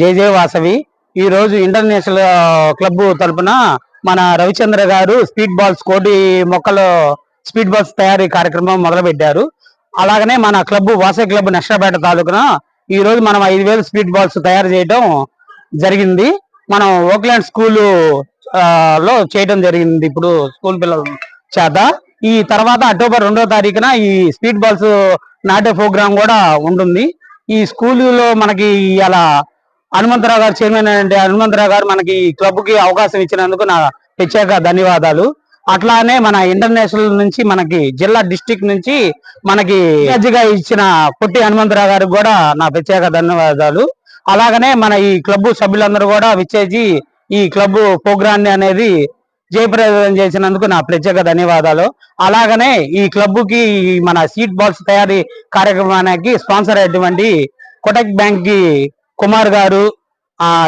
జై వాసవి. ఈ రోజు ఇంటర్నేషనల్ క్లబ్ తరపున మన రవిచంద్ర గారు స్పీడ్ బాల్స్ కోటి మొక్కలు స్పీడ్ బాల్స్ తయారీ కార్యక్రమం మొదలుపెట్టారు. అలాగనే మన క్లబ్ వాసవి క్లబ్ నష్టపేట తాలూకున ఈ రోజు మనం ఐదు వేలు స్పీడ్ బాల్స్ తయారు చేయడం జరిగింది. మనం ఓక్లాండ్ స్కూల్లో చేయడం జరిగింది. ఇప్పుడు స్కూల్ పిల్లల చేత. ఈ తర్వాత అక్టోబర్ రెండో తారీఖున ఈ స్పీడ్ బాల్స్ నాటే ప్రోగ్రామ్ కూడా ఉంటుంది. ఈ స్కూల్లో మనకి ఇలా హనుమంతరావు గారు చైర్మన్ అంటే హనుమంతరావు గారు మనకి క్లబ్కి అవకాశం ఇచ్చినందుకు నా ప్రత్యేక ధన్యవాదాలు. అట్లానే మన ఇంటర్నేషనల్ నుంచి మనకి జిల్లా డిస్టిక్ నుంచి మనకి జడ్జిగా ఇచ్చిన పొట్టి హనుమంతరావు గారికి కూడా నా ప్రత్యేక ధన్యవాదాలు. అలాగనే మన ఈ క్లబ్ సభ్యులందరూ కూడా విచ్చేసి ఈ క్లబ్ ప్రోగ్రాన్ని అనేది జయప్రదం చేసినందుకు నా ప్రత్యేక ధన్యవాదాలు. అలాగనే ఈ క్లబ్కి మన సీట్ బాల్స్ తయారీ కార్యక్రమానికి స్పాన్సర్ అయినటువంటి కొటక్ బ్యాంక్కి కుమార్ గారు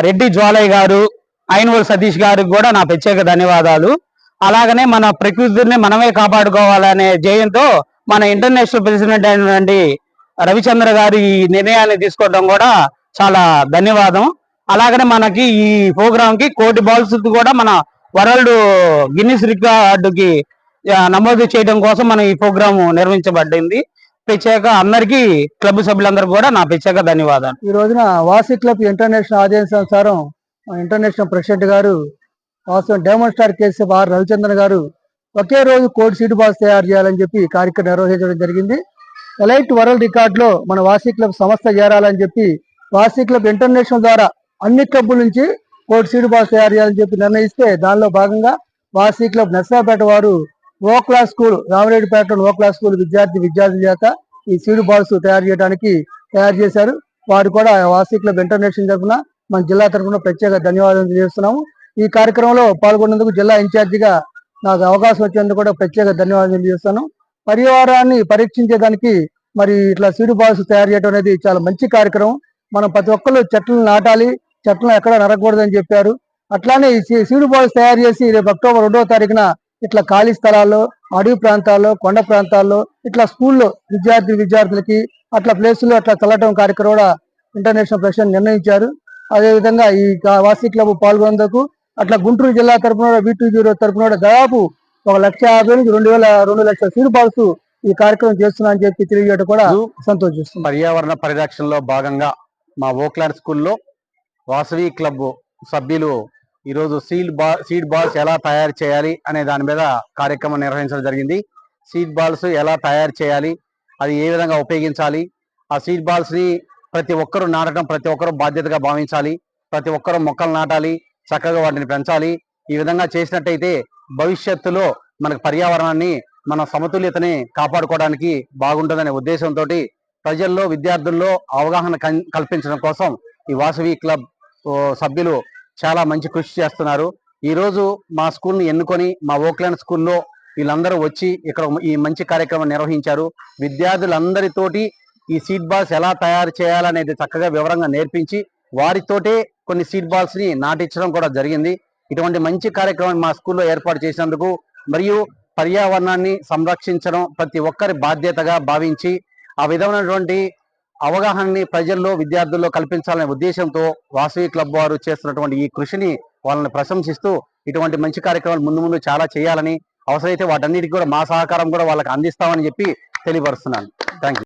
రెడ్డి జ్వాలయ్య గారు ఐనవల్ సతీష్ గారికి కూడా నా ప్రత్యేక ధన్యవాదాలు. అలాగనే మన ప్రకృతిని మనమే కాపాడుకోవాలనే జయంతో మన ఇంటర్నేషనల్ ప్రెసిడెంట్ అయినటువంటి రవిచంద్ర గారు ఈ నిర్ణయాన్ని తీసుకోవడం కూడా చాలా ధన్యవాదం. అలాగనే మనకి ఈ ప్రోగ్రామ్కి కోటి బాల్స్ కూడా మన వరల్డ్ గిన్నిస్ రికార్డుకి నమోదు చేయడం కోసం మనం ఈ ప్రోగ్రాం నిర్వహించబడింది. ప్రత్యేక అందరికీ క్లబ్ సభ్యులందరూ కూడా నా ప్రత్యేక ధన్యవాదాలు. ఈ రోజున వాసి క్లబ్ ఇంటర్నేషనల్ ఆదేశం అనుసారం ఇంటర్నేషనల్ ప్రెసిడెంట్ గారు వాస్తవం diamond star KCF R Ravichandran గారు ఒకే రోజు కోడ్ సీటు బాల్స్ తయారు చేయాలని చెప్పి కార్యక్రమం నిర్వహించడం జరిగింది. ఎలైట్ వరల్డ్ రికార్డ్లో మన వాసీ క్లబ్ సంస్థ చేరాలని చెప్పి వాసీ క్లబ్ ఇంటర్నేషనల్ ద్వారా అన్ని క్లబ్బుల నుంచి కోడ్ సీట్ బాల్స్ తయారు చేయాలని చెప్పి నిర్ణయిస్తే దానిలో భాగంగా వాసీ క్లబ్ నర్సాపేట వారు O class school Ramareddypet O class school విద్యార్థి విద్యార్థుల చేత ఈ సీడ్ బాల్స్ తయారు చేయడానికి తయారు చేశారు. వారు కూడా వాసీ క్లబ్ ఇంటర్నేషనల్ తరఫున మన జిల్లా తరఫున ప్రత్యేక ధన్యవాదాలు తెలియజేస్తున్నాము. ఈ కార్యక్రమంలో పాల్గొన్నందుకు జిల్లా ఇన్ఛార్జిగా నాకు అవకాశం వచ్చేందుకు కూడా ప్రత్యేక ధన్యవాదాలు తెలియజేస్తాను. పరివారాన్ని పరీక్షించేదానికి మరి ఇట్లా సీడు బాల్స్ తయారు చేయడం అనేది చాలా మంచి కార్యక్రమం. మనం ప్రతి ఒక్కరు చెట్లు నాటాలి చెట్లను ఎక్కడ నరకూడదని చెప్పారు. అట్లానే ఈ సీడు బాల్స్ తయారు చేసి రేపు అక్టోబర్ రెండవ తారీఖున ఇట్లా ఖాళీ స్థలాల్లో అడవి ప్రాంతాల్లో కొండ ప్రాంతాల్లో ఇట్లా స్కూల్లో విద్యార్థి విద్యార్థులకి అట్లా ప్లేసుల్లో అట్లా చల్లటం కార్యక్రమం కూడా ఇంటర్నేషనల్ ప్రెసిడెంట్ నిర్ణయించారు. అదేవిధంగా ఈ వాసీ క్లబ్ పాల్గొనేందుకు అట్లా గుంటూరు జిల్లా తరపున బీ టూ జీరో తరపున కూడా దాదాపు ఒక లక్ష యాభై నుంచి రెండు వేల రెండు లక్షల సీడ్ బాల్స్ ఈ కార్యక్రమం చేస్తున్నా అని చెప్పి తెలియజేయడం కూడా సంతోషిస్తుంది. పర్యావరణ పరిరక్షణలో భాగంగా మా ఓక్లాండ్ స్కూల్లో వాసవి క్లబ్ సభ్యులు ఈరోజు సీడ్ బా సీడ్ బాల్స్ ఎలా తయారు చేయాలి అనే దాని మీద కార్యక్రమం నిర్వహించడం జరిగింది. సీడ్ బాల్స్ ఎలా తయారు చేయాలి అది ఏ విధంగా ఉపయోగించాలి ఆ సీడ్ బాల్స్ని ప్రతి ఒక్కరూ నాటడం ప్రతి ఒక్కరూ బాధ్యతగా భావించాలి ప్రతి ఒక్కరూ మొక్కలు నాటాలి చక్కగా వాటిని పెంచాలి. ఈ విధంగా చేసినట్టయితే భవిష్యత్తులో మనకు పర్యావరణాన్ని మన సమతుల్యతని కాపాడుకోవడానికి బాగుంటుందనే ఉద్దేశంతో ప్రజల్లో విద్యార్థుల్లో అవగాహన కన్- కల్పించడం కోసం ఈ వాసవి క్లబ్ సభ్యులు చాలా మంచి కృషి చేస్తున్నారు. ఈ రోజు మా స్కూల్ని ఎన్నుకొని మా ఓక్లాండ్ స్కూల్లో వీళ్ళందరూ వచ్చి ఇక్కడ ఈ మంచి కార్యక్రమం నిర్వహించారు. విద్యార్థులందరితోటి ఈ సీడ్ బాల్స్ ఎలా తయారు చేయాలనేది చక్కగా వివరంగా నేర్పించి వారితోటే కొన్ని సీడ్ బాల్స్ని నాటించడం కూడా జరిగింది. ఇటువంటి మంచి కార్యక్రమం మా స్కూల్లో ఏర్పాటు చేసినందుకు మరియు పర్యావరణాన్ని సంరక్షించడం ప్రతి ఒక్కరి బాధ్యతగా భావించి ఆ విధమైనటువంటి అవగాహనని ప్రజల్లో విద్యార్థుల్లో కల్పించాలనే ఉద్దేశంతో వాసవి క్లబ్ వారు చేస్తున్నటువంటి ఈ కృషిని వాళ్ళని ప్రశంసిస్తూ ఇటువంటి మంచి కార్యక్రమాలు ముందు ముందు చాలా చేయాలని అవసరమైతే వాటన్నిటికి కూడా మా సహకారం కూడా వాళ్ళకి అందిస్తామని చెప్పి తెలియపరుస్తున్నాను. థ్యాంక్